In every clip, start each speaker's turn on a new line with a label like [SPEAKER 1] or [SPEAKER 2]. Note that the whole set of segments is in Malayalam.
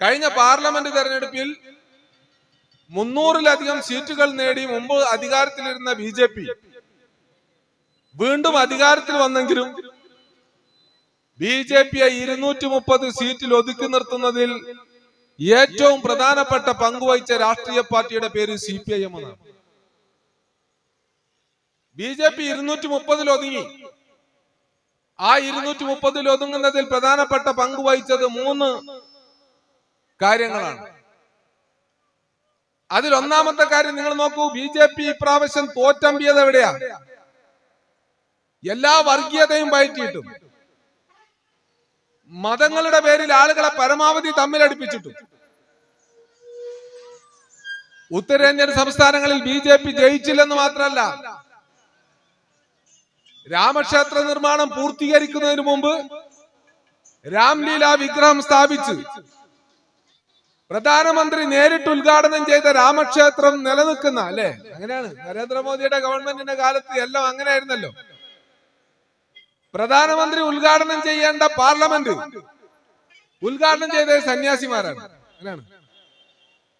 [SPEAKER 1] കഴിഞ്ഞ പാർലമെന്റ് തെരഞ്ഞെടുപ്പിൽ മുന്നൂറിലധികം സീറ്റുകൾ നേടി മുമ്പ് അധികാരത്തിലിരുന്ന ബി ജെ പി വീണ്ടും അധികാരത്തിൽ വന്നെങ്കിലും ബി ജെ പിയെ ഇരുന്നൂറ്റി മുപ്പത് സീറ്റിൽ ഒതുക്കി നിർത്തുന്നതിൽ ഏറ്റവും പ്രധാനപ്പെട്ട പങ്കുവഹിച്ച രാഷ്ട്രീയ പാർട്ടിയുടെ പേര് സി പി ഐ എം എന്നാണ്. ബി ജെ പി ഇരുന്നൂറ്റി മുപ്പതിൽ ഒതുങ്ങി. ആ ഇരുന്നൂറ്റി മുപ്പതിൽ ഒതുങ്ങുന്നതിൽ പ്രധാനപ്പെട്ട പങ്കുവഹിച്ചത് മൂന്ന് കാര്യങ്ങളാണ്. അതിൽ ഒന്നാമത്തെ കാര്യം നിങ്ങൾ നോക്കൂ ബി ജെ പി ഇപ്രാവശ്യം തോറ്റമ്പിയത് എവിടെയാ? എല്ലാ വർഗീയതയും വയറ്റിയിട്ടും മതങ്ങളുടെ പേരിൽ ആളുകളെ പരമാവധി തമ്മിലടിപ്പിച്ചിട്ടും. ഉത്തരേന്ത്യൻ സംസ്ഥാനങ്ങളിൽ ബി ജെ പി ജയിച്ചില്ലെന്ന് മാത്രമല്ല രാമക്ഷേത്ര നിർമ്മാണം പൂർത്തീകരിക്കുന്നതിന് മുമ്പ് രാംലീല വിഗ്രഹം സ്ഥാപിച്ച് പ്രധാനമന്ത്രി നേരിട്ട് ഉദ്ഘാടനം ചെയ്ത രാമക്ഷേത്രം നിലനിൽക്കുന്ന അല്ലെ? അങ്ങനെയാണ്. നരേന്ദ്രമോദിയുടെ ഗവൺമെന്റിന്റെ കാലത്ത് എല്ലാം അങ്ങനെയായിരുന്നല്ലോ. പ്രധാനമന്ത്രി ഉദ്ഘാടനം ചെയ്യേണ്ട പാർലമെന്റ് ഉദ്ഘാടനം ചെയ്ത സന്യാസിമാരാണ്. അങ്ങനെയാണ്.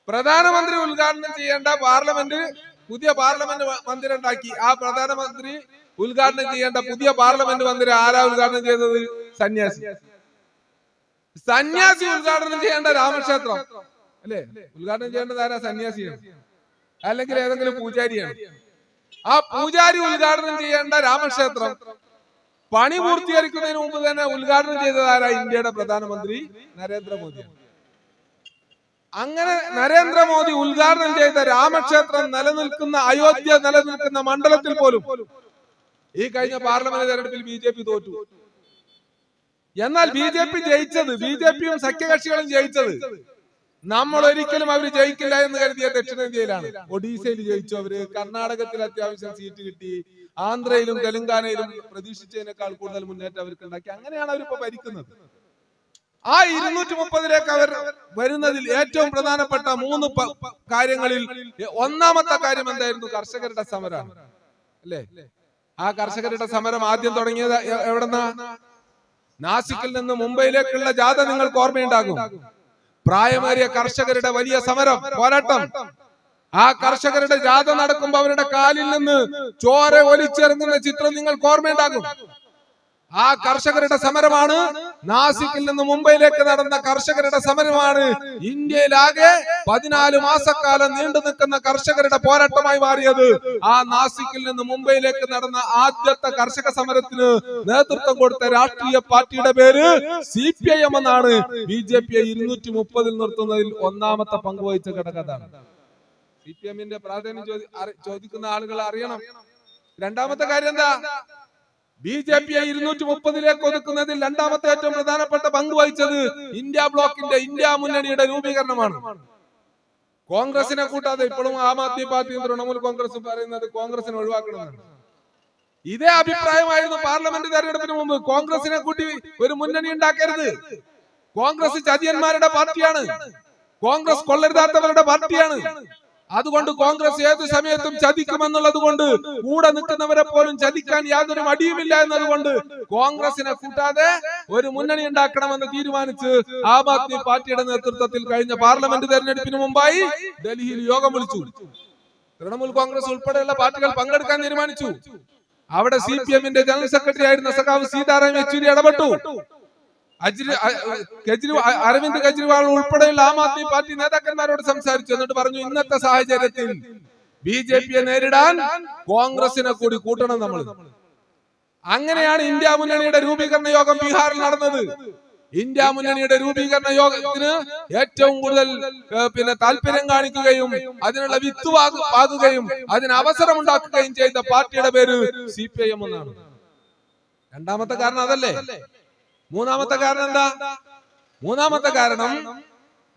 [SPEAKER 1] പ്രധാനമന്ത്രി ഉദ്ഘാടനം ചെയ്യേണ്ട പാർലമെന്റ് പുതിയ പാർലമെന്റ് മന്ദിരം ഉണ്ടാക്കി ആ പ്രധാനമന്ത്രി ഉദ്ഘാടനം ചെയ്യേണ്ട പുതിയ പാർലമെന്റ് മന്ദിരം ആരാ ഉദ്ഘാടനം ചെയ്തത്? സന്യാസി. സന്യാസി ഉദ്ഘാടനം ചെയ്യേണ്ട രാമക്ഷേത്രം. അല്ലേ? ഉദ്ഘാടനം ചെയ്യേണ്ടത് ആരാ? സന്യാസിയാണ് അല്ലെങ്കിൽ ഏതെങ്കിലും പൂജാരിയാണ്. ആ പൂജാരി ഉദ്ഘാടനം ചെയ്യേണ്ട രാമക്ഷേത്രം. പണി പൂർത്തീകരിക്കുന്നതിന് മുമ്പ് തന്നെ ഉദ്ഘാടനം ചെയ്തത് ആരാ? ഇന്ത്യയുടെ പ്രധാനമന്ത്രി നരേന്ദ്രമോദിയാണ്. അങ്ങനെ നരേന്ദ്രമോദി ഉദ്ഘാടനം ചെയ്ത രാമക്ഷേത്രം നിലനിൽക്കുന്ന അയോധ്യ നിലനിൽക്കുന്ന മണ്ഡലത്തിൽ പോലും ഈ കഴിഞ്ഞ പാർലമെന്റ് തെരഞ്ഞെടുപ്പിൽ ബി ജെ പി തോറ്റു. എന്നാൽ ബി ജെ പി ജയിച്ചത് ബി ജെ പിയും സഖ്യകക്ഷികളും ജയിച്ചത്. നമ്മൾ ഒരിക്കലും അവർ ജയിക്കില്ല എന്ന് കരുതിയ ദക്ഷിണേന്ത്യയിലാണ്. ഒഡീസയിൽ ജയിച്ചു അവർ കർണാടകത്തിൽ അത്യാവശ്യം സീറ്റ് കിട്ടി. ആന്ധ്രയിലും തെലങ്കാനയിലും പ്രതീക്ഷിച്ചതിനേക്കാൾ കൂടുതൽ മുന്നേറ്റം അവർക്ക് ഉണ്ടാക്കി. അങ്ങനെയാണ് അവരിപ്പോ ഭരിക്കുന്നത്. ആ ഇരുന്നൂറ്റി മുപ്പതിലേക്ക് അവർ വരുന്നതിൽ ഏറ്റവും പ്രധാനപ്പെട്ട മൂന്ന് കാര്യങ്ങളിൽ ഒന്നാമത്തെ കാര്യം എന്തായിരുന്നു? കർഷകരുടെ സമരം. അല്ലേ? ആ കർഷകരുടെ സമരം ആദ്യം തുടങ്ങിയത് എവിടെന്നാ? നാസിക്കിൽ നിന്ന് മുംബൈയിലേക്കുള്ള ജാഥ നിങ്ങൾക്ക് ഓർമ്മയുണ്ടാകും. പ്രായമേറിയ കർഷകരുടെ വലിയ സമരം പോരാട്ടം. ആ കർഷകരുടെ ജാഥ നടക്കുമ്പോ അവരുടെ കാലിൽ നിന്ന് ചോര ഒലിച്ചിറങ്ങുന്ന ചിത്രം നിങ്ങൾക്ക് ഓർമ്മയുണ്ടാകും. ആ കർഷകരുടെ സമരമാണ്. നാസിക്കിൽ നിന്ന് മുംബൈയിലേക്ക് നടന്ന കർഷകരുടെ സമരമാണ്. ഇന്ത്യയിലാകെ പതിനാല് മാസക്കാലം നീണ്ടു നിൽക്കുന്ന കർഷകരുടെ പോരാട്ടമായി മാറിയത്. ആ നാസിക്കിൽ നിന്ന് മുംബൈയിലേക്ക് നടന്ന ആദ്യത്തെ കർഷക സമരത്തിന് നേതൃത്വം കൊടുത്ത രാഷ്ട്രീയ പാർട്ടിയുടെ പേര് സി പി ഐ എം എന്നാണ്. ബി ജെ പിയെ ഇരുന്നൂറ്റി മുപ്പതിൽ നിർത്തുന്നതിൽ ഒന്നാമത്തെ പങ്ക് വഹിച്ച ഘടകം സി പി എമ്മിന്റെ പ്രാധാന്യം ചോദിക്കുന്ന ആളുകൾ അറിയണം. രണ്ടാമത്തെ കാര്യം എന്താ? ബി ജെ പിയെ ഇരുന്നൂറ്റി മുപ്പതിലേക്ക് ഒതുക്കുന്നതിൽ രണ്ടാമത്തെ ഏറ്റവും പ്രധാനപ്പെട്ട പങ്ക് വഹിച്ചത് ഇന്ത്യ ബ്ലോക്കിന്റെ ഇന്ത്യ മുന്നണിയുടെ രൂപീകരണമാണ്. കോൺഗ്രസിനെ കൂട്ടാതെ ഇപ്പോഴും ആം ആദ്മി പാർട്ടിയും തൃണമൂൽ കോൺഗ്രസും പറയുന്നത് കോൺഗ്രസിനെ ഒഴിവാക്കണമെന്നാണ്. ഇതേ അഭിപ്രായമായിരുന്നു പാർലമെന്റ് തെരഞ്ഞെടുപ്പിന് മുമ്പ് കോൺഗ്രസിനെ കൂട്ടി ഒരു മുന്നണി ഉണ്ടാക്കരുത്. കോൺഗ്രസ് ചതിയന്മാരുടെ പാർട്ടിയാണ്. കോൺഗ്രസ് കൊള്ളരുതാത്തവരുടെ പാർട്ടിയാണ്. അതുകൊണ്ട് കോൺഗ്രസ് ഏത് സമയത്തും ചതിക്കുമെന്നുള്ളത് കൊണ്ട് കൂടെ നിൽക്കുന്നവരെ പോലും ചതിക്കാൻ യാതൊരു മടിയുമില്ല എന്നതുകൊണ്ട് കോൺഗ്രസിനെ കൂട്ടാതെ ഒരു മുന്നണി ഉണ്ടാക്കണമെന്ന് തീരുമാനിച്ച് ആം ആദ്മി പാർട്ടിയുടെ നേതൃത്വത്തിൽ കഴിഞ്ഞ പാർലമെന്റ് തെരഞ്ഞെടുപ്പിന് മുമ്പായി ഡൽഹിയിൽ യോഗം വിളിച്ചു. തൃണമൂൽ കോൺഗ്രസ് ഉൾപ്പെടെയുള്ള പാർട്ടികൾ പങ്കെടുക്കാൻ തീരുമാനിച്ചു. അവിടെ സി പി എമ്മിന്റെ ജനറൽ സെക്രട്ടറി ആയിരുന്ന സഖാവ് സീതാറാം യെച്ചൂരി ഇടപെട്ടു. കെജ്രിവാൾ അരവിന്ദ് കെജ്രിവാൾ ഉൾപ്പെടെയുള്ള ആം ആദ്മി പാർട്ടി നേതാക്കന്മാരോട് സംസാരിച്ചു എന്നിട്ട് പറഞ്ഞു ഇന്നത്തെ സാഹചര്യത്തിൽ ബി ജെ പിയെ നേരിടാൻ കോൺഗ്രസിനെ കൂടി കൂട്ടണം നമ്മൾ അങ്ങനെയാണ് ഇന്ത്യ മുന്നണിയുടെ രൂപീകരണ യോഗം ബീഹാറിൽ നടന്നത്. ഇന്ത്യ മുന്നണിയുടെ രൂപീകരണ യോഗത്തിന് ഏറ്റവും കൂടുതൽ പിന്നെ താല്പര്യം കാണിക്കുകയും അതിനുള്ള വിത്ത് പാകുകയും അതിന് അവസരം ഉണ്ടാക്കുകയും ചെയ്ത പാർട്ടിയുടെ പേര് സി പി ഐ എം എന്നാണ്. രണ്ടാമത്തെ കാരണം അതല്ലേ? മൂന്നാമത്തെ കാരണം എന്താ? മൂന്നാമത്തെ കാരണം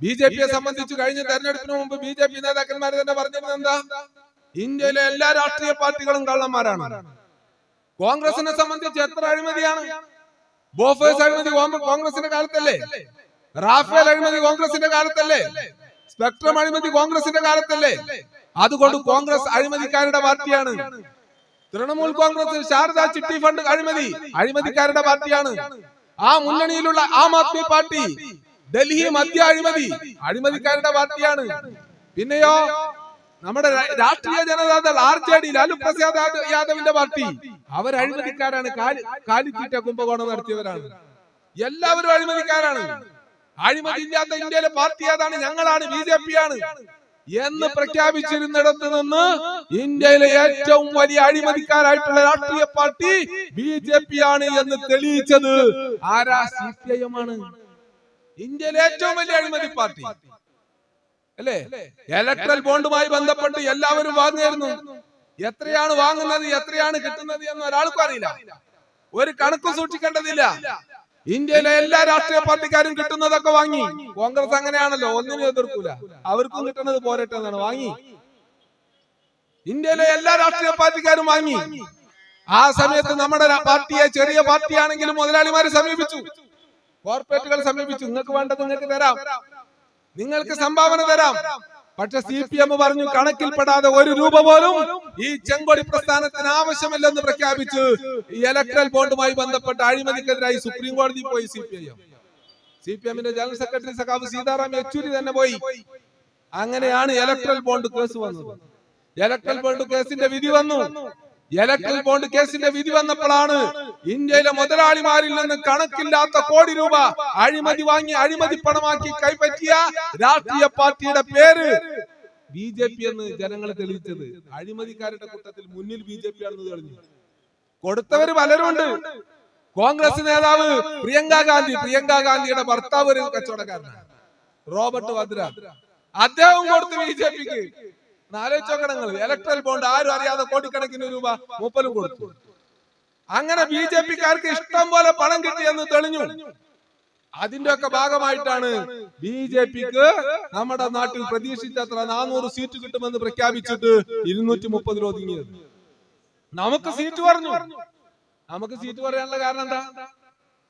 [SPEAKER 1] ബി ജെ പിയെ സംബന്ധിച്ച് കഴിഞ്ഞ തെരഞ്ഞെടുപ്പിന് മുമ്പ് ബി ജെ പി നേതാക്കന്മാർ തന്നെ പറഞ്ഞിരുന്നത് എന്താ? ഇന്ത്യയിലെ എല്ലാ രാഷ്ട്രീയ പാർട്ടികളും കള്ളന്മാരാണ്. കോൺഗ്രസിനെ സംബന്ധിച്ച് എത്ര അഴിമതിയാണ്? ബോഫേഴ്സ് അഴിമതി കോൺഗ്രസിന്റെ കാലത്തല്ലേ? റാഫേൽ അഴിമതി കോൺഗ്രസിന്റെ കാലത്തല്ലേ? സ്പെക്ട്രം അഴിമതി കോൺഗ്രസിന്റെ കാലത്തല്ലേ? അതുകൊണ്ട് കോൺഗ്രസ് അഴിമതിക്കാരുടെ പാർട്ടിയാണ്. തൃണമൂൽ കോൺഗ്രസ് ശാരദ ചിട്ടി ഫണ്ട് അഴിമതി അഴിമതിക്കാരുടെ പാർട്ടിയാണ്. ആ മുന്നണിയിലുള്ള ആം ആദ്മി പാർട്ടി ഡൽഹി മധ്യ അഴിമതി അഴിമതിക്കാരുടെ പാർട്ടിയാണ്. പിന്നെയോ നമ്മുടെ Rashtriya Janata Dal R J D Lalu Prasad യാദവിന്റെ പാർട്ടി. അവർ അഴിമതിക്കാരാണ്. കാലി കാലിത്തീറ്റ കുംഭകോണം നടത്തിയവരാണ്. എല്ലാവരും അഴിമതിക്കാരാണ്. അഴിമതി ഇല്ലാത്ത ഇന്ത്യയിലെ പാർട്ടി ഏതാണ്? ഞങ്ങളാണ്. ബി ജെ പി ആണ്. എന്ന് പ്രഖ്യാപിച്ചിരുന്നിടത്ത് നിന്ന് ഇന്ത്യയിലെ ഏറ്റവും വലിയ അഴിമതിക്കാരായിട്ടുള്ള രാഷ്ട്രീയ പാർട്ടി ബി ജെ പി ആണ് എന്ന് തെളിയിച്ചത് ആരാ? സി പി ഐ എം ആണ്. ഇന്ത്യയിലെ ഏറ്റവും വലിയ അഴിമതി പാർട്ടി. അല്ലേ? ഇലക്ട്രൽ ബോണ്ടുമായി ബന്ധപ്പെട്ട് എല്ലാവരും വാങ്ങുമായിരുന്നു. എത്രയാണ് വാങ്ങുന്നത് എത്രയാണ് കിട്ടുന്നത് എന്ന് ഒരാൾക്കും അറിയില്ല. ഒരു കണക്ക് സൂക്ഷിക്കേണ്ടതില്ല. ഇന്ത്യയിലെ എല്ലാ രാഷ്ട്രീയ പാർട്ടിക്കാരും കിട്ടുന്നതൊക്കെ വാങ്ങി. കോൺഗ്രസ് അങ്ങനെയാണല്ലോ ഒന്നിനും എതിർക്കൂല. അവർക്കും കിട്ടുന്നത് പോരട്ടെ എന്നാണ്. വാങ്ങി. ഇന്ത്യയിലെ എല്ലാ രാഷ്ട്രീയ പാർട്ടിക്കാരും വാങ്ങി. ആ സമയത്ത് നമ്മുടെ പാർട്ടിയെ ചെറിയ പാർട്ടിയാണെങ്കിലും മുതലാളിമാരെ സമീപിച്ചു. കോർപ്പറേറ്റുകൾ സമീപിച്ചു. നിങ്ങൾക്ക് വേണ്ടത് നിങ്ങൾക്ക് തരാം. നിങ്ങൾക്ക് സംഭാവന തരാം. പക്ഷെ സി പി എം പറഞ്ഞു കണക്കിൽപ്പെടാതെ ഒരു രൂപ പോലും ഈ ചെങ്കൊടി പ്രസ്ഥാനത്തിന് ആവശ്യമില്ലെന്ന് പ്രഖ്യാപിച്ച് ഈ ഇലക്ട്രൽ ബോണ്ടുമായി ബന്ധപ്പെട്ട അഴിമതിക്കെതിരായി സുപ്രീം കോടതി പോയി C P I M. C P എമ്മിന്റെ ജനറൽ സെക്രട്ടറി സഖാവ് സീതാറാം യെച്ചൂരി തന്നെ പോയി. അങ്ങനെയാണ് ഇലക്ട്രൽ ബോണ്ട് കേസ് വന്നത്. ഇലക്ട്രൽ ബോണ്ട് കേസിന്റെ വിധി വന്നു. ഇലക്ട്രൽ ബോണ്ട് കേസിന്റെ വിധി വന്നപ്പോഴാണ് ഇന്ത്യയിലെ മുതലാളിമാരിൽ നിന്ന് കണക്കില്ലാത്ത കോടി രൂപ അഴിമതി വാങ്ങി അഴിമതി പണമാക്കി കൈപ്പറ്റിയ രാഷ്ട്രീയ പാർട്ടിയുടെ പേര് ബി ജെ പി എന്ന് ജനങ്ങൾ തെളിയിച്ചത്. അഴിമതിക്കാരുടെ കൂട്ടത്തിൽ മുന്നിൽ ബി ജെ പി ആണെന്ന് തെളിഞ്ഞു. കൊടുത്തവര് പലരുണ്ട്. കോൺഗ്രസ് നേതാവ് പ്രിയങ്ക ഗാന്ധി പ്രിയങ്ക ഗാന്ധിയുടെ ഭർത്താവ് ഒരു കച്ചവടക്കാരനാണ്. റോബർട്ട് വദ്ര. അദ്ദേഹം കൊടുത്തു ബി ജെ പിക്ക്. ആലോചിച്ചോക്കണങ്ങൾ ഇലക്ട്രൽ ബോണ്ട് ആരും അറിയാതെ കോടിക്കണക്കിന് രൂപ മൂപ്പലും കൊടുത്തു. അങ്ങനെ ബി ജെ പിക്കാർക്ക് ഇഷ്ടം പോലെ പണം കിട്ടിയെന്ന് തെളിഞ്ഞു. അതിന്റെ ഒക്കെ ഭാഗമായിട്ടാണ് ബി ജെ പിക്ക് നമ്മുടെ നാട്ടിൽ പ്രതീക്ഷിച്ചത്ര നാനൂറ് സീറ്റ് കിട്ടുമെന്ന് പ്രഖ്യാപിച്ചിട്ട് ഇരുന്നൂറ്റി മുപ്പതിൽ ഒതുങ്ങിയത് നമുക്ക് സീറ്റ് പറഞ്ഞു നമുക്ക് സീറ്റ് പറയാനുള്ള കാരണം എന്താ?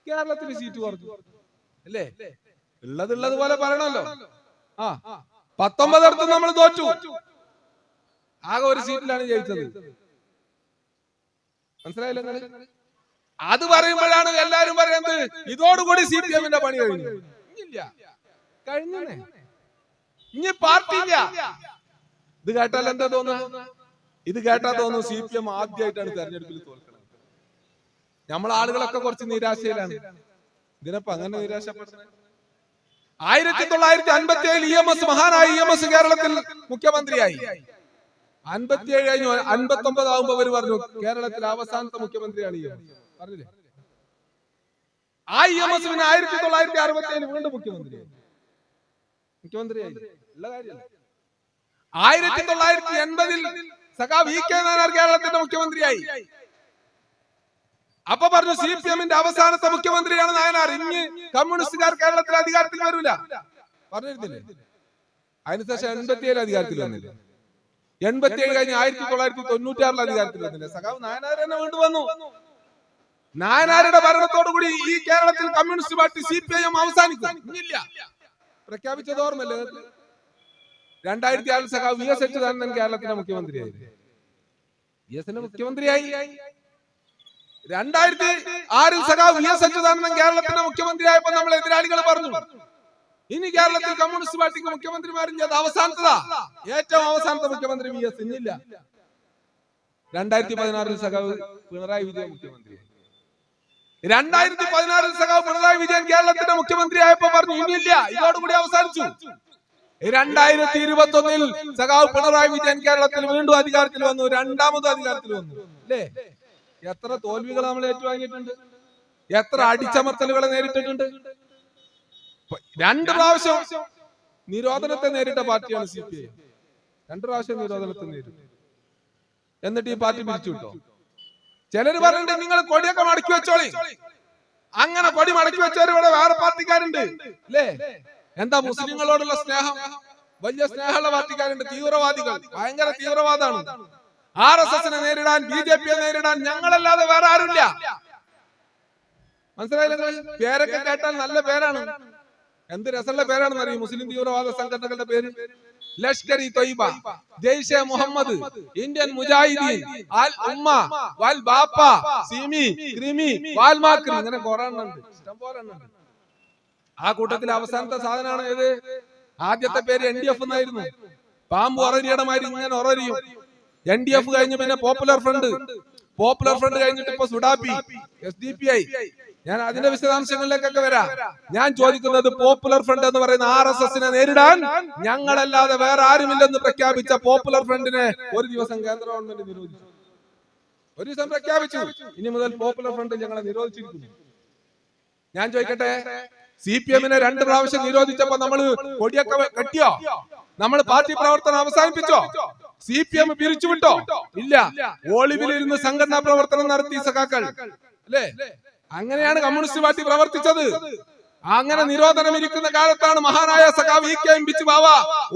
[SPEAKER 1] കേരളത്തിൽ സീറ്റ് പറഞ്ഞു അല്ലേ? ഉള്ളത് ഉള്ളത് പോലെ പറയണല്ലോ ആ. പത്തൊമ്പതടുത്ത് നമ്മൾ തോറ്റു. ആകെ ഒരു സീറ്റിലാണ് ജയിച്ചത്. മനസ്സിലായില്ലേ? അത് പറയുമ്പോഴാണ് എല്ലാരും പറയുന്നത്. ഇതോടുകൂടി സി പി എമ്മിന്റെ പണി കഴിഞ്ഞു. ഇല്ല കഴിഞ്ഞേ. ഇനി പാർട്ടി ഇല്ല. ഇത് കേട്ടാൽ എന്താ തോന്നുക? ഇത് കേട്ടാ തോന്നുന്നു സി പി എം ആദ്യമായിട്ടാണ് തെരഞ്ഞെടുപ്പിൽ തോൽക്കുന്നത്. നമ്മൾ ആളുകളൊക്കെ കുറച്ച് നിരാശയിലാണ്. ഇതിനപ്പോ അങ്ങനെ നിരാശപ്പെടുന്നത്? ആയിരത്തി തൊള്ളായിരത്തി അൻപത്തി ഏഴിൽ ഇ എം എസ് മഹാനായ ഇ എം എസ് കേരളത്തിൽ മുഖ്യമന്ത്രിയായി. അൻപത്തിയേഴ് കഴിഞ്ഞു അൻപത്തി ഒമ്പത് ആകുമ്പോ അവർ പറഞ്ഞു കേരളത്തിലെ അവസാനത്തെ മുഖ്യമന്ത്രിയാണ് ഈ പറഞ്ഞില്ലേ? ആ ഇ എം എസ് പിന്നെ ആയിരത്തി തൊള്ളായിരത്തി അറുപത്തി ഏഴ് വീണ്ടും മുഖ്യമന്ത്രി മുഖ്യമന്ത്രിയായി. ഉള്ള കാര്യമല്ല. ആയിരത്തി തൊള്ളായിരത്തി എൺപതിൽ സഖാ വി കെ നായർ കേരളത്തിന്റെ മുഖ്യമന്ത്രിയായി. അപ്പൊ പറഞ്ഞു സി പി എമ്മിന്റെ അവസാനത്തെ മുഖ്യമന്ത്രിയാണ് നായനാർ. ഇനി കമ്മ്യൂണിസ്റ്റുകാർ കേരളത്തിൽ അധികാരത്തിൽ വരൂല. പറഞ്ഞിരുന്നില്ലേ? അതിനുശേഷം എൺപത്തിയേഴ് അധികാരത്തിൽ വന്നില്ല? എൺപത്തിയേഴ് കഴിഞ്ഞ് ആയിരത്തി തൊള്ളായിരത്തി തൊണ്ണൂറ്റി ആറിൽ അധികാരത്തിൽ വന്നില്ല സഖാവ് നായനാർ തന്നെ വീണ്ടും വന്നു. നായനാരുടെ ഭരണത്തോടുകൂടി ഈ കേരളത്തിൽ communist party C P I M അവസാനിക്കും. ഇല്ല പ്രഖ്യാപിച്ചത് ഓർമ്മല്ലേ? രണ്ടായിരത്തി ആറിൽ സഖാവ് വി എസ് അച്യുതാനന്ദൻ കേരളത്തിന്റെ മുഖ്യമന്ത്രിയായി. വി എസിന്റെ മുഖ്യമന്ത്രിയായി. രണ്ടായിരത്തി ആറിൽ സഖാവ് വി എസ് അച്യുതാനന്ദൻ കേരളത്തിന്റെ മുഖ്യമന്ത്രിയായപ്പോ നമ്മൾ എതിരാളികൾ പറഞ്ഞു. ഇനി കേരളത്തിൽ കമ്മ്യൂണിസ്റ്റ് പാർട്ടിക്ക് മുഖ്യമന്ത്രിമാരില്ല അത് അവസാനത്തതാ. ഏറ്റവും അവസാനത്തെ മുഖ്യമന്ത്രി വി എസ് ഇന്നില്ല രണ്ടായിരത്തി പതിനാറിൽ സഖാവ് പിണറായി വിജയൻ മുഖ്യമന്ത്രി. രണ്ടായിരത്തി പതിനാറിൽ സഖാവ് പിണറായി വിജയൻ കേരളത്തിന്റെ മുഖ്യമന്ത്രി ആയപ്പോ പറഞ്ഞു ഇനിയില്ല ഇതോടുകൂടി അവസാനിച്ചു. രണ്ടായിരത്തി ഇരുപത്തി ഒന്നിൽ സഖാവ് പിണറായി വിജയൻ കേരളത്തിൽ വീണ്ടും അധികാരത്തിൽ വന്നു രണ്ടാമത് അധികാരത്തിൽ വന്നു. അല്ലേ? എത്ര തോൽവികൾ നമ്മൾ ഏറ്റുവാങ്ങിയിട്ടുണ്ട് എത്ര അടിച്ചമർത്തലുകളെ നേരിട്ടിട്ടുണ്ട്. രണ്ട് പ്രാവശ്യം നിരോധനത്തെ നേരിട്ട പാർട്ടിയാണ് സി പി ഐ. രണ്ട് പ്രാവശ്യം നിരോധനത്തെ നേരിട്ടു. എന്നിട്ട് ഈ പാർട്ടി പിരിച്ചു കിട്ടോ ചിലര് പറഞ്ഞിട്ട് നിങ്ങൾ കൊടിയൊക്കെ മടക്കി വെച്ചോളി. അങ്ങനെ കൊടി മടക്കി വെച്ചവർ ഇവിടെ വേറെ പാർട്ടിക്കാരുണ്ട്. അല്ലേ എന്താ മുസ്ലിങ്ങളോടുള്ള സ്നേഹം? വലിയ സ്നേഹമുള്ള പാർട്ടിക്കാരുണ്ട്. തീവ്രവാദികൾ. ഭയങ്കര തീവ്രവാദമാണ് ആർ എസ് എസിനെ നേരിടാൻ ബി ജെ പിയെ നേരിടാൻ ഞങ്ങളല്ലാതെ വേറെ ആരുമില്ല. മനസ്സിലായില്ല നിങ്ങൾ? പേരൊക്കെ കേട്ടാൽ നല്ല പേരാണ്. എന്ത് രസമുള്ള പേരാണെന്ന് അറിയും? മുസ്ലിം തീവ്രവാദ സംഘടനകളുടെ പേര്. ലഷ്കർ ഇ തൊയ്ബ ജയ്ഷെ മുഹമ്മദ് ഇന്ത്യൻ മുജാഹിദീൻ അൽ ഉമ്മ വൽ ബാപ്പ സിമി ക്രിമി വാൽമാക്രി. ഇങ്ങനെ കുറെ എണ്ണം ഉണ്ട്. ഇഷ്ടം പോലെ ആ കൂട്ടത്തിൽ അവസാനത്തെ സാധനമാണ് ഏത്? ആദ്യത്തെ പേര് എൻ ഡി എഫ് എന്നായിരുന്നു. പാമ്പ് ഒറരിയുടെ മാതിരി ഇങ്ങനെ ഒറരിയും. എൻ ഡി എഫ് കഴിഞ്ഞ് പിന്നെ പോപ്പുലർ ഫ്രണ്ട്. പോപ്പുലർ ഫ്രണ്ട് കഴിഞ്ഞിട്ട് ഇപ്പൊ സുഡാപി എസ് ഡി പി ഐ. ഞാൻ അതിന്റെ വിശദാംശങ്ങളിലേക്കൊക്കെ വരാം. ഞാൻ ചോദിക്കുന്നത് പോപ്പുലർ ഫ്രണ്ട് എന്ന് പറയുന്ന ആർ എസ് എസിനെ നേരിടാൻ ഞങ്ങളല്ലാതെ വേറെ ആരുമില്ലെന്ന് പ്രഖ്യാപിച്ച പോപ്പുലർ ഫ്രണ്ടിനെ ഒരു ദിവസം കേന്ദ്ര ഗവൺമെന്റ് നിരോധിച്ചു. ഒരു ദിവസം പ്രഖ്യാപിച്ചു. ഇനി മുതൽ പോപ്പുലർ ഫ്രണ്ട് ഞങ്ങളെ നിരോധിച്ചിരിക്കുന്നു. ഞാൻ ചോദിക്കട്ടെ? സി പി എമ്മിനെ രണ്ട് പ്രാവശ്യം നിരോധിച്ചപ്പോ നമ്മൾ കൊടിയൊക്കെ കെട്ടിയോ? നമ്മൾ പാർട്ടി പ്രവർത്തനം അവസാനിപ്പിച്ചോ? സി പി എം പിരിച്ചുവിട്ടോ? ഇല്ല. ഒളിവിലിരുന്ന് സംഘടനാ പ്രവർത്തനം നടത്തി സഖാക്കൾ. അല്ലേ? അങ്ങനെയാണ് കമ്മ്യൂണിസ്റ്റ് പാർട്ടി പ്രവർത്തിച്ചത്. അങ്ങനെ നിരോധനം ഇരിക്കുന്ന കാലത്താണ് മഹാനായ സഖാവ് ഇ കെ എം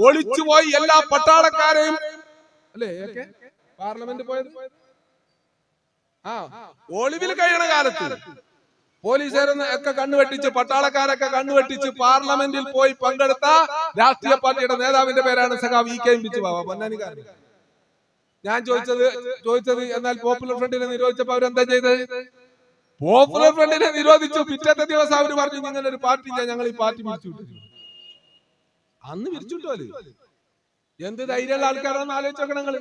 [SPEAKER 1] ഒളിച്ചുപോയി എല്ലാ പട്ടാളക്കാരെയും അല്ലേ? പാർലമെന്റ് പോയത്? ആ ഒളിവിൽ കഴിയണ കാലത്ത് പോലീസുകാരെന്ന് ഒക്കെ കണ്ണുവെട്ടിച്ച് പട്ടാളക്കാരൊക്കെ കണ്ണുവെട്ടിച്ച് പാർലമെന്റിൽ പോയി പങ്കെടുത്ത രാഷ്ട്രീയ പാർട്ടിയുടെ നേതാവിന്റെ പേരാണ് സഖാവ് ഇ കെ എം പൊന്നാനിക്കാരൻ ഞാൻ ചോദിച്ചത് ചോദിച്ചത് എന്നാൽ പോപ്പുലർ ഫ്രണ്ടിനെ നിരോധിച്ചപ്പോ അവരെന്താ ചെയ്തത്? പോപ്പുലർ ഫ്രണ്ടിനെ നിരോധിച്ചു. പിറ്റത്തെ ദിവസം അവർ പറഞ്ഞു ഇങ്ങനെ ഒരു പാർട്ടി ഇല്ല ഞങ്ങൾ ഈ പാർട്ടി പിരിച്ചു വിട്ടു. അന്ന് പിരിച്ചുവിട്ടോൽ എന്ത് ധൈര്യമുള്ള ആൾക്കാരാണെന്ന് ആലോചിച്ച് നോക്കണം നിങ്ങൾ.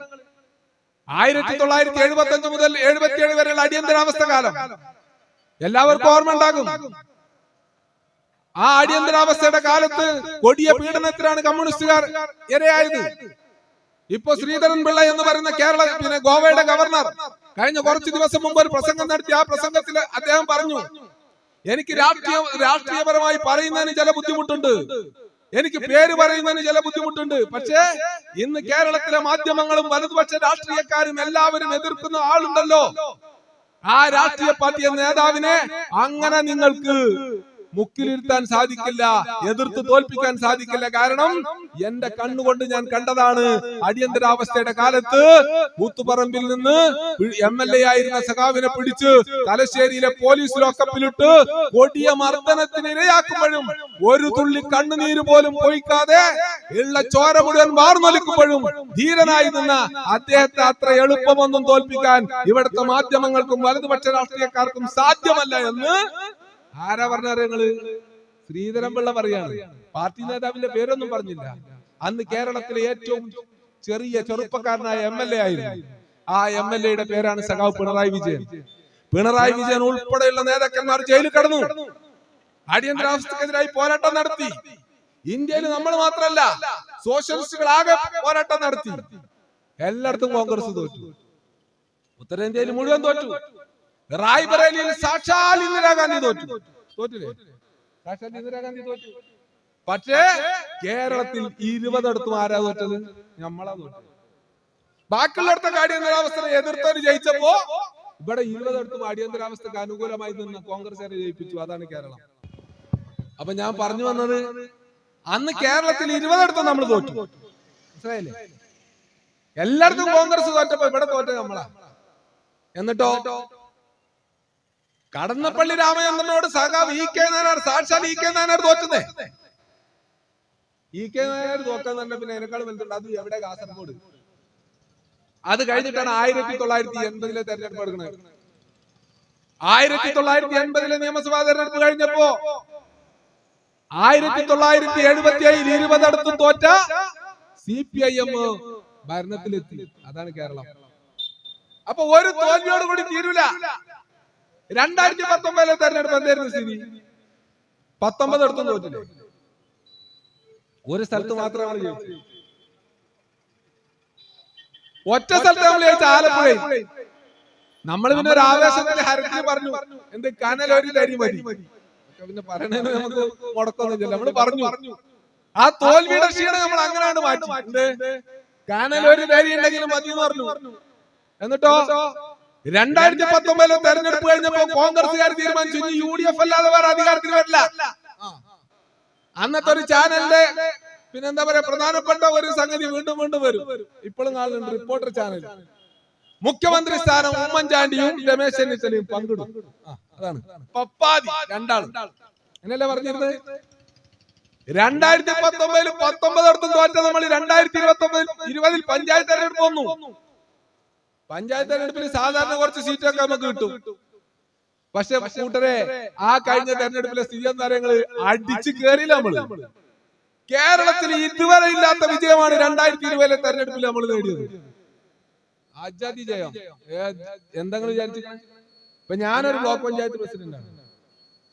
[SPEAKER 1] ആയിരത്തി തൊള്ളായിരത്തി എഴുപത്തി അഞ്ച് മുതൽ എഴുപത്തിയേഴ് വരെയുള്ള അടിയന്തരാവസ്ഥ കാലം. എല്ലാവർക്കും ഓർമ്മ ഉണ്ടാകും. ആ അടിയന്തരാവസ്ഥയുടെ കാലത്ത് കൊടിയ പീഡനത്തിലാണ് കമ്മ്യൂണിസ്റ്റുകാർ ഇരയായത്. ഇപ്പൊ ശ്രീധരൻ പിള്ള എന്ന് പറയുന്ന കേരള പിന്നെ ഗോവയുടെ ഗവർണർ കഴിഞ്ഞ കുറച്ച് ദിവസം മുമ്പ് ഒരു പ്രസംഗം നടത്തി ആ പ്രസംഗത്തിൽ അദ്ദേഹം പറഞ്ഞു എനിക്ക് രാഷ്ട്രീയ രാഷ്ട്രീയപരമായി പറയുന്നതിന് ചില ബുദ്ധിമുട്ടുണ്ട്. എനിക്ക് പേര് പറയുന്നതിന് ചില ബുദ്ധിമുട്ടുണ്ട്. പക്ഷേ ഇന്ന് കേരളത്തിലെ മാധ്യമങ്ങളും വലതുപക്ഷ രാഷ്ട്രീയക്കാരും എല്ലാവരും എതിർക്കുന്ന ആളുണ്ടല്ലോ. ആ രാഷ്ട്രീയ പാർട്ടി നേതാവിനെ അങ്ങനെ നിങ്ങൾക്ക് മുക്കിലിരുത്താൻ സാധിക്കില്ല എതിർത്ത് തോൽപ്പിക്കാൻ സാധിക്കില്ല. കാരണം എന്റെ കണ്ണുകൊണ്ട് ഞാൻ കണ്ടതാണ് അടിയന്തരാവസ്ഥയുടെ കാലത്ത് കൂത്തുപറമ്പിൽ നിന്ന് എം എൽ എ ആയിരുന്ന സഖാവിനെ പിടിച്ച് തലശ്ശേരിയിലെ പോലീസ് ലോക്കപ്പിലിട്ട് കൊടിയ മർദ്ദനത്തിന് ഇരയാക്കുമ്പോഴും ഒരു തുള്ളി കണ്ണുനീര് പോലും പൊയ്ക്കാതെ ഉള്ള ചോര മുഴുവൻ വാർന്നൊലിക്കുമ്പോഴും ധീരനായി നിന്ന അദ്ദേഹത്തെ അത്ര എളുപ്പമൊന്നും തോൽപ്പിക്കാൻ ഇവിടുത്തെ മാധ്യമങ്ങൾക്കും വലതുപക്ഷ രാഷ്ട്രീയക്കാർക്കും സാധ്യമല്ല എന്ന് ആരാ പറഞ്ഞ ശ്രീധരൻപിള്ള പറയാണ്. പാർട്ടി നേതാവിന്റെ പേരൊന്നും പറഞ്ഞില്ല. അന്ന് കേരളത്തിലെ ഏറ്റവും ചെറിയ ചെറുപ്പക്കാരനായ എം എൽ എ ആയിരുന്നു. ആ എം എൽ എയുടെ പേരാണ് സഖാവ് പിണറായി വിജയൻ. പിണറായി വിജയൻ ഉൾപ്പെടെയുള്ള നേതാക്കന്മാർ ജയിലിൽ കടന്നു. അടിയന്തരാവസ്ഥക്കെതിരായി പോരാട്ടം നടത്തി. ഇന്ത്യയിൽ നമ്മൾ മാത്രമല്ല സോഷ്യലിസ്റ്റുകൾ ആകെ പോരാട്ടം നടത്തി. എല്ലായിടത്തും കോൺഗ്രസ് തോറ്റു. ഉത്തരേന്ത്യയിൽ മുഴുവൻ തോറ്റു. റായ്ബറേലിയിൽ സാക്ഷാൽ ഇന്ദിരാഗാന്ധി തോറ്റു. തോറ്റില്ലേ? സാക്ഷാൽ ഇന്ദിരാഗാന്ധി തോറ്റു. പക്ഷേ കേരളത്തിൽ ഇരുപതെടുത്തും ആരാ തോറ്റത്? നമ്മളാ തോറ്റത്. ബാക്കിയുള്ളിടത്തൊക്കെ അടിയന്തരാവസ്ഥ എതിർത്തവര് ജയിച്ചപ്പോ ഇവിടെ ഇരുപതെടുത്തും അടിയന്തരാവസ്ഥക്ക് അനുകൂലമായി നിന്ന് കോൺഗ്രസ്സുകാരെ ജയിപ്പിച്ചു. അതാണ് കേരളം. അപ്പൊ ഞാൻ പറഞ്ഞു വന്നത് അന്ന് കേരളത്തിൽ ഇരുപതെടുത്തും നമ്മൾ തോറ്റു. മനസ്സിലായില്ലേ? എല്ലായിടത്തും കോൺഗ്രസ് തോറ്റപ്പോ ഇവിടെ തോറ്റ നമ്മളാ. എന്നിട്ടോ? കടന്നപ്പള്ളി രാമചന്ദ്രനോട് സഖാവ് ഇ കെ നായനാർ സാക്ഷാൽ ഇ കെ നായനാർ തോറ്റുന്നേ. ഇ കെ നായർ തോക്കാൻ തന്നെ പിന്നെ അതിനേക്കാൾ വലുതുണ്ട്. അത് എവിടെ? കാസർഗോഡ്. അത് കഴിഞ്ഞിട്ടാണ് ആയിരത്തി തൊള്ളായിരത്തി എൺപതിലെ തെരഞ്ഞെടുപ്പ് എടുക്കുന്നത് ആയിരത്തി തൊള്ളായിരത്തി എൺപതിലെ നിയമസഭാ തെരഞ്ഞെടുപ്പ് കഴിഞ്ഞപ്പോ ആയിരത്തി തൊള്ളായിരത്തി എഴുപത്തി ഏഴിൽ ഇരുപതടത്തും തോറ്റ സി പി ഐ എം ഭരണത്തിലെത്തി. അതാണ് കേരളം. അപ്പൊ ഒരു തോൽവിയോട് കൂടി തീരൂല. രണ്ടായിരത്തി പത്തൊമ്പതിലെ തെരഞ്ഞെടുപ്പ് എന്തായിരുന്നു സ്ഥിതി? പത്തൊമ്പത് അടുത്തും തോറ്റില്ലേ? ഒരു സ്ഥലത്ത് മാത്രമാണ് ജയിച്ചത് ഒറ്റ സ്ഥലത്ത് നമ്മൾ ജയിച്ച ആലപ്പുഴയിൽ. നമ്മൾ പിന്നെ ഒരു ആവേശത്തിൽ ഹരത്തിൽ പറഞ്ഞു. എന്ത് കനൽ ഒരു തരി മതി. പിന്നെ പറയണത് നമുക്ക് മുടക്കൊന്നുമില്ല നമ്മൾ പറഞ്ഞു. ആ തോൽവിയുടെ ക്ഷീണം നമ്മൾ അങ്ങനെയാണ് മാറ്റി. കനൽ ഒരു തരി ഉണ്ടെങ്കിലും മതി എന്ന് പറഞ്ഞു. എന്നിട്ടോ? രണ്ടായിരത്തി പത്തൊമ്പതിലെ തെരഞ്ഞെടുപ്പ് കഴിഞ്ഞപ്പോ കോൺഗ്രസ്സുകാർ തീരുമാനിച്ചു. ഇനി യു ഡി എഫ് അല്ലാതെ വേറെ അധികാരത്തിൽ വരില്ല. അന്നത്തെ ഒരു ചാനലിന്റെ പിന്നെന്താ പറയാ പ്രധാനപ്പെട്ട ഒരു സംഗതി വീണ്ടും വീണ്ടും വരും. ഇപ്പോഴും കാണുന്നുണ്ട് റിപ്പോർട്ടർ ചാനൽ. മുഖ്യമന്ത്രി സ്ഥാനം ഉമ്മൻചാണ്ടിയും രമേശ് ചെന്നിത്തലയും പങ്കിടും അതാണ്. പപ്പാതി രണ്ടാളും. എന്നല്ലേ പറഞ്ഞിരുന്നത്? രണ്ടായിരത്തി പത്തൊമ്പതിൽ പത്തൊമ്പതോടത്തും തോറ്റ നമ്മൾ രണ്ടായിരത്തി ഇരുപത്തി ഒമ്പതിൽ ഇരുപതിൽ പഞ്ചായത്ത് തെരഞ്ഞെടുപ്പ് വന്നു. പഞ്ചായത്ത് തെരഞ്ഞെടുപ്പിൽ സാധാരണ കുറച്ച് സീറ്റൊക്കെ നമുക്ക് കിട്ടും. പക്ഷെ കൂട്ടരെ ആ കഴിഞ്ഞ തെരഞ്ഞെടുപ്പിലെ സ്ഥിതി എന്താ അടിച്ചു കയറിയില്ല നമ്മൾ. കേരളത്തിൽ ഇതുവരെ ഇല്ലാത്ത വിജയമാണ് രണ്ടായിരത്തി ഇരുപതിലെ തെരഞ്ഞെടുപ്പിൽ നമ്മൾ നേടിയത്. ആജാദി ജയം. എന്തെങ്കിലും വിചാരിച്ചു ഇപ്പൊ ഞാനൊരു ബ്ലോക്ക് പഞ്ചായത്ത് പ്രസിഡന്റാണ്.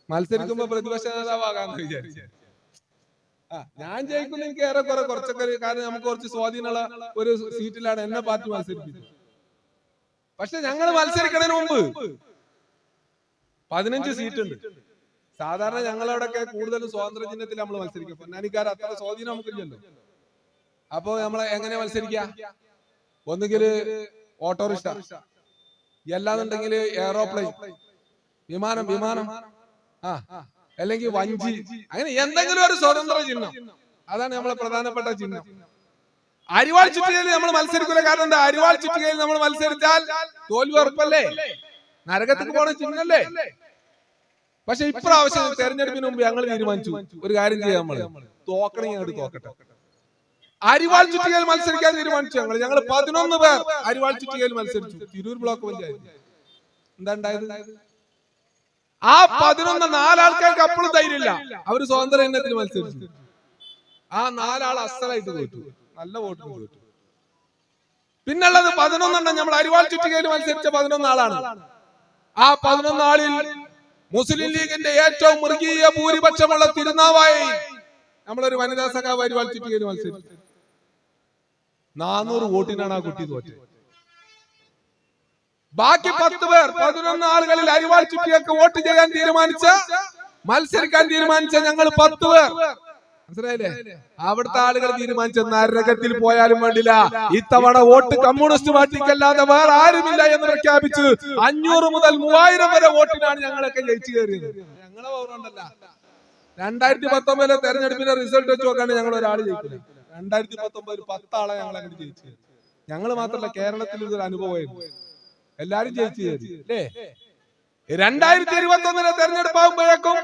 [SPEAKER 1] മത്സരിക്കുമ്പോ പ്രതിപക്ഷ നേതാവാകാന്ന് വിചാരിച്ചു. ഞാൻ ജയിക്കുന്ന എനിക്ക് ഏറെ കുറെ കുറച്ചൊക്കെ കാരണം നമുക്ക് കുറച്ച് സ്വാധീനമുള്ള ഒരു സീറ്റിലാണ് എന്നെ പാർട്ടി മത്സരിപ്പിച്ചത്. പക്ഷെ ഞങ്ങൾ മത്സരിക്കണതിന് മുമ്പ് പതിനഞ്ച് സീറ്റ് ഉണ്ട് സാധാരണ ഞങ്ങളവിടെയൊക്കെ കൂടുതൽ സ്വാതന്ത്ര്യ ചിഹ്നത്തിൽ നമ്മൾ മത്സരിക്കും പൊന്നാനിക്കാർ അത്ര സ്വാധീനം നമുക്കില്ലല്ലോ. അപ്പൊ നമ്മളെ എങ്ങനെ മത്സരിക്ക ഒന്നുകിൽ ഓട്ടോറിക്ഷ. അല്ലാന്നുണ്ടെങ്കിൽ എയറോപ്ലെയിൻ. വിമാനം വിമാനം ആ. അല്ലെങ്കിൽ വഞ്ചി. അങ്ങനെ എന്തെങ്കിലും ഒരു സ്വതന്ത്ര ചിഹ്നം. അതാണ് നമ്മളെ പ്രധാനപ്പെട്ട ചിഹ്നം. അരിവാൾ ചുറ്റുകയിൽ നമ്മൾ മത്സരിക്കില്ല കാരണം എന്താ? അരിവാൾ ചുറ്റുകയിൽ നമ്മൾ മത്സരിച്ചാൽ തോൽവി ഉറപ്പല്ലേ? നരകത്തിൽ പോണ ചിഹ്നല്ലേ? പക്ഷെ ഇപ്രാവശ്യം തെരഞ്ഞെടുപ്പിന് മുമ്പ് ഞങ്ങൾ തീരുമാനിച്ചു. ഒരു കാര്യം ചെയ്യാം നമ്മൾ. തോക്കണേ ഞങ്ങൾ തോക്കട്ടെ. അരിവാൾ ചുറ്റികയിൽ മത്സരിക്കാൻ തീരുമാനിച്ചു ഞങ്ങൾ ഞങ്ങൾ പതിനൊന്ന് പേർ അരിവാൾ ചുറ്റികയിൽ മത്സരിച്ചു. തിരൂർ ബ്ലോക്ക് പഞ്ചായത്ത്. എന്താ ഉണ്ടായത്? ആ പതിനൊന്ന് നാലാൾക്കാർക്ക് അപ്പോഴും ധൈര്യമില്ല. അവർ സ്വതന്ത്ര ഇന്നത്തിന് മത്സരിച്ചു. ആ നാലാൾ അസലായിട്ട് തോറ്റു. നല്ല വോട്ട് തോറ്റു. പിന്നുള്ളത് പതിനൊന്നെണ്ണം നമ്മൾ അരിവാൾ ചുറ്റികയിൽ മത്സരിച്ച പതിനൊന്നാളാണ്. ആ പതിനൊന്ന് ആളിൽ മുസ്ലിം ലീഗിന്റെ ഏറ്റവും മൃഗീയ ഭൂരിപക്ഷമുള്ള തിരുനാവായി നമ്മളൊരു വനിതാ സഖാ വരി ചുറ്റികയിൽ മത്സരിച്ചു. നാനൂറ് വോട്ടിനാണ് ആ കുട്ടി തോറ്റത്. ബാക്കി പത്ത് പേർ പതിനൊന്ന് ആളുകളിൽ അരിവാൾ ചുറ്റിയൊക്കെ വോട്ട് ചെയ്യാൻ തീരുമാനിച്ച മത്സരിക്കാൻ തീരുമാനിച്ച ഞങ്ങൾ പത്ത് പേർ. മനസ്സിലായില്ലേ? അവിടുത്തെ ആളുകൾ തീരുമാനിച്ച നരകത്തിൽ പോയാലും വേണ്ടില്ല. ഇത്തവണ വോട്ട് കമ്മ്യൂണിസ്റ്റ് പാർട്ടിക്കല്ലാതെ വേറെ ആരുമില്ല എന്ന് പ്രഖ്യാപിച്ച്. അഞ്ഞൂറ് മുതൽ മൂവായിരം വരെ വോട്ടിനാണ് ഞങ്ങളൊക്കെ ജയിച്ചു കയറിയത്. ഞങ്ങളെ ഓർമ്മണ്ടല്ല രണ്ടായിരത്തി പത്തൊമ്പതിലെ തെരഞ്ഞെടുപ്പിന്റെ റിസൾട്ട് വെച്ച് നോക്കാണ്ട് ഞങ്ങൾ ഒരാൾ ജയിക്കില്ല രണ്ടായിരത്തി പത്തൊമ്പതിൽ പത്താളെ ഞങ്ങൾ ജയിച്ചു ഞങ്ങൾ മാത്രമല്ല കേരളത്തിൽ ഇതൊരു അനുഭവമായിരുന്നു എല്ലാരും ജയിച്ചു കയറി. അല്ലേ? രണ്ടായിരത്തി ഇരുപത്തി ഒന്നിലെ തെരഞ്ഞെടുപ്പ് ആകുമ്പോഴേക്കും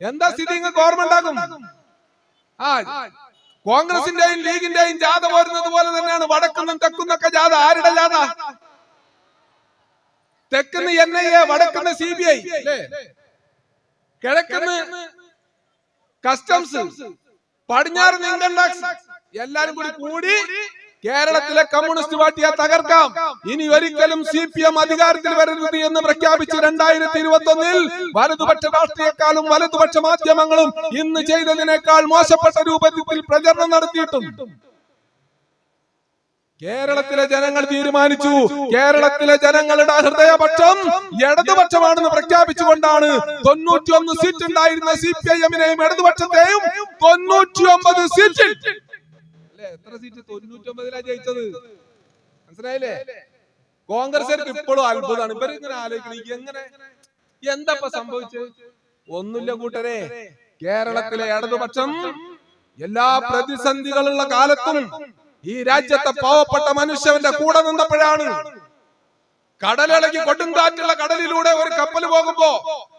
[SPEAKER 1] എന്താ സ്ഥിതി? നിങ്ങൾക്ക് ഓർമ്മ ഉണ്ടാകും ആ കോൺഗ്രസിന്റെയും ലീഗിന്റെയും ജാഥ പോരുന്നത് പോലെ തന്നെയാണ് വടക്കുന്നും തെക്കുന്നൊക്കെ ജാഥ. ആരുടെ ജാഥ തെക്കുന്ന് എൻ ഐ എ വടക്കുന്ന് സി ബി ഐ കിഴക്കുന്ന് കസ്റ്റംസ് പടിഞ്ഞാറ് ടാക്സ് എല്ലാരും കൂടി കൂടി കേരളത്തിലെ കമ്മ്യൂണിസ്റ്റ് പാർട്ടിയെ തകർക്കാം. ഇനി ഒരിക്കലും സി പി എം അധികാരത്തിൽ വരരുത് എന്ന് പ്രഖ്യാപിച്ച് രണ്ടായിരത്തി ഇരുപത്തി ഒന്നിൽ വലതുപക്ഷ രാഷ്ട്രീയക്കാളും വലതുപക്ഷ മാധ്യമങ്ങളും ഇന്ന് ചെയ്തതിനേക്കാൾ മോശപ്പെട്ട രൂപത്തിൽ പ്രചരണം നടത്തിയിട്ടും. കേരളത്തിലെ ജനങ്ങൾ തീരുമാനിച്ചു. കേരളത്തിലെ ജനങ്ങളുടെ ഹൃദയപക്ഷം ഇടതുപക്ഷമാണെന്ന് പ്രഖ്യാപിച്ചുകൊണ്ടാണ് തൊണ്ണൂറ്റിയൊന്ന് സീറ്റ് ഉണ്ടായിരുന്ന സി പി ഐ എമ്മിനെയും ഇടതുപക്ഷത്തെയും തൊണ്ണൂറ്റിയൊമ്പത് സീറ്റ് എത്ര സീറ്റ് തൊണ്ണൂറ്റൊമ്പതിലാ ജയിച്ചത്. മനസ്സിലായില്ലേ? കോൺഗ്രസ് ഇപ്പോഴും അത്ഭുതമാണ്. ഇവർ ഇങ്ങനെ ആലോചിക്കണം എങ്ങനെ? എന്താ സംഭവിച്ചത്? ഒന്നുമില്ല കൂട്ടരെ. കേരളത്തിലെ ഇടതുപക്ഷം എല്ലാ പ്രതിസന്ധികളുള്ള കാലത്തും ഈ രാജ്യത്തെ പാവപ്പെട്ട മനുഷ്യന്റെ കൂടെ നിന്നപ്പോഴാണ് കടലിളകി കൊടുങ്കാറ്റുള്ള കടലിലൂടെ ഒരു കപ്പൽ പോകുമ്പോ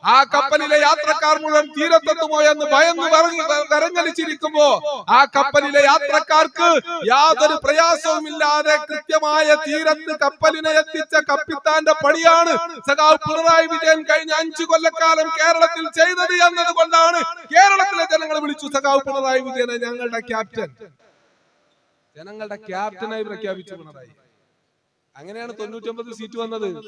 [SPEAKER 1] ആ കപ്പലിലെ യാത്രക്കാർ മുഴുവൻ തീരത്തെത്തുമോയെന്ന് ഭയന്ന് കരഞ്ഞലിച്ചിരിക്കുമ്പോ ആ കപ്പലിലെ യാത്രക്കാർക്ക് യാതൊരു പ്രയാസവും ഇല്ലാതെ കൃത്യമായ തീരത്ത് കപ്പലിനെ എത്തിച്ച കപ്പിത്താന്റെ പണിയാണ് സഖാവ് പിണറായി വിജയൻ കഴിഞ്ഞ അഞ്ചു കൊല്ലക്കാലം കേരളത്തിൽ ചെയ്തത് എന്നതുകൊണ്ടാണ് കേരളത്തിലെ ജനങ്ങൾ വിളിച്ചു സഖാവ് പിണറായി വിജയനെ ഞങ്ങളുടെ ക്യാപ്റ്റൻ. ജനങ്ങളുടെ ക്യാപ്റ്റനായി പ്രഖ്യാപിച്ചു പിണറായി അങ്ങനെയാണ് തൊണ്ണൂറ്റി ഒമ്പത് സീറ്റ് വന്നത്.